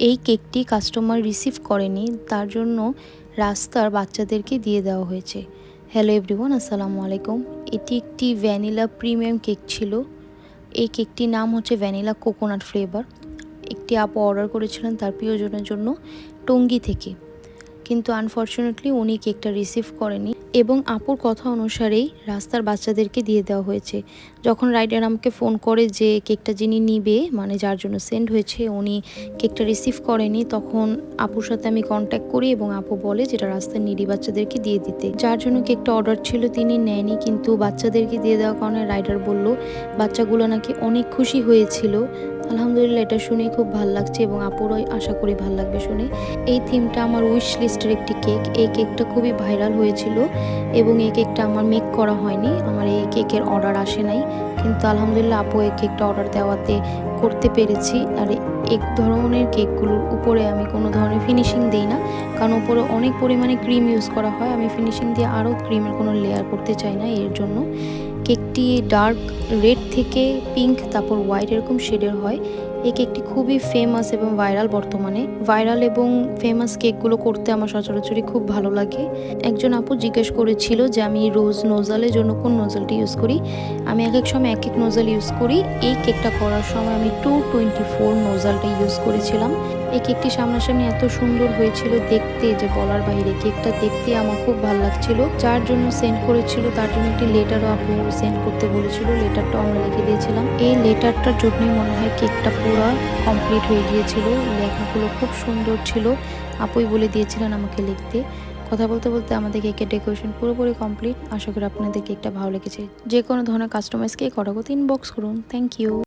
এই কেকটি customer receive করেনি, তার জন্য রাস্তার বাচ্চাদেরকে দিয়ে দেওয়া হয়েছে। হ্যালো এভরিওয়ান, আসসালামু আলাইকুম। এটি একটি ভ্যানিলা প্রিমিয়াম কেক ছিল। এই কেকটির নাম হচ্ছে ভ্যানিলা কোকোনাট ফ্লেভার। একটি আপু অর্ডার করেছিলেন তার প্রিয়জনের জন্য টঙ্গী থেকে। কিন্তু আনফর্চুনেটলি উনি কেকটা রিসিভ করেনি। এবং আপুর কথা অনুসারেই রাস্তার বাচ্চাদেরকে দিয়ে দেওয়া হয়েছে। যখন রাইডার আমাকে ফোন করে যে কেকটা যিনি নিবে মানে যার জন্য সেন্ড হয়েছে, উনি কেকটা রিসিভ করেনি, তখন আপুর সাথে আমি কন্ট্যাক্ট করি এবং আপু বলে যেটা রাস্তার নিডি বাচ্চাদেরকে দিয়ে দিতে। যার জন্য কেকটা অর্ডার ছিল তিনি নেয়নি, কিন্তু বাচ্চাদেরকে দিয়ে দেওয়ার কারণে রাইডার বলল, বাচ্চাগুলো নাকি অনেক খুশি হয়েছিল। আলহামদুলিল্লাহ, এটা শুনে খুব ভালো লাগছে এবং আপুরও আশা করি ভালো লাগবে শুনে। এই থিমটা আমার উইশ লিস্টের একটি কেক। এই কেকটা খুবই ভাইরাল হয়েছিল। এবং এই কেকটা আমার মেক করা হয়নি। আমার এই কেকের অর্ডার আসে নাই। কিন্তু আলহামদুলিল্লাহ আপু এই কেকটা অর্ডার দেওয়াতে করতে পেরেছি। আর এক ধরনের কেকগুলোর উপরে আমি কোনো ধরনের ফিনিশিং দিই না। কারণ উপরে অনেক পরিমাণে ক্রিম ইউজ করা হয়। আমি ফিনিশিং দিয়ে আরও ক্রিমের কোনো লেয়ার করতে চাই না এর জন্য। কেকটি ডার্ক রেড থেকে পিঙ্ক তারপর হোয়াইট এরকম শেডের হয়। এই কেকটি খুবই ফেমাস এবং ভাইরাল বর্তমানে। ভাইরাল এবং ফেমাস কেকগুলো করতে আমার সচরাচরই খুব ভালো লাগে। একজন আপু জিজ্ঞেস করেছিল যে, আমি রোজ নোজালের জন্য কোন নোজালটি ইউজ করি? আমি এক এক সময় এক এক নোজাল ইউজ করি। এই কেকটা করার সময় আমি টু টোয়েন্টি ফোর নোজালটা ইউজ করেছিলাম। এই কেকটি সামনাসামনি এত সুন্দর হয়েছিল দেখতে যে, বলার বাইরে। কেকটা দেখতে আমার খুব ভালো লাগছিল। যার জন্য সেন্ড করেছিল, তার জন্য একটি লেটারও আপু সেন্ড করতে বলেছিল। লেটারটাও আমরা লিখে দিয়েছিলাম। এই লেটারটার জন্যই মনে হয় কেকটা পুরো কমপ্লিট হয়ে গিয়েছিল। লেখাগুলো খুব সুন্দর ছিল। আপুই বলে দিয়েছিলেন আমাকে লিখতে। কথা বলতে বলতে আমাদের কেকের ডেকোরেশন পুরোপুরি কমপ্লিট আশা করি আপনাদের কেকটা ভালো লেগেছে। যে কোনো ধরনের কাস্টমাইজ কেক অর্ডার করতে ইনবক্স করুন। Thank you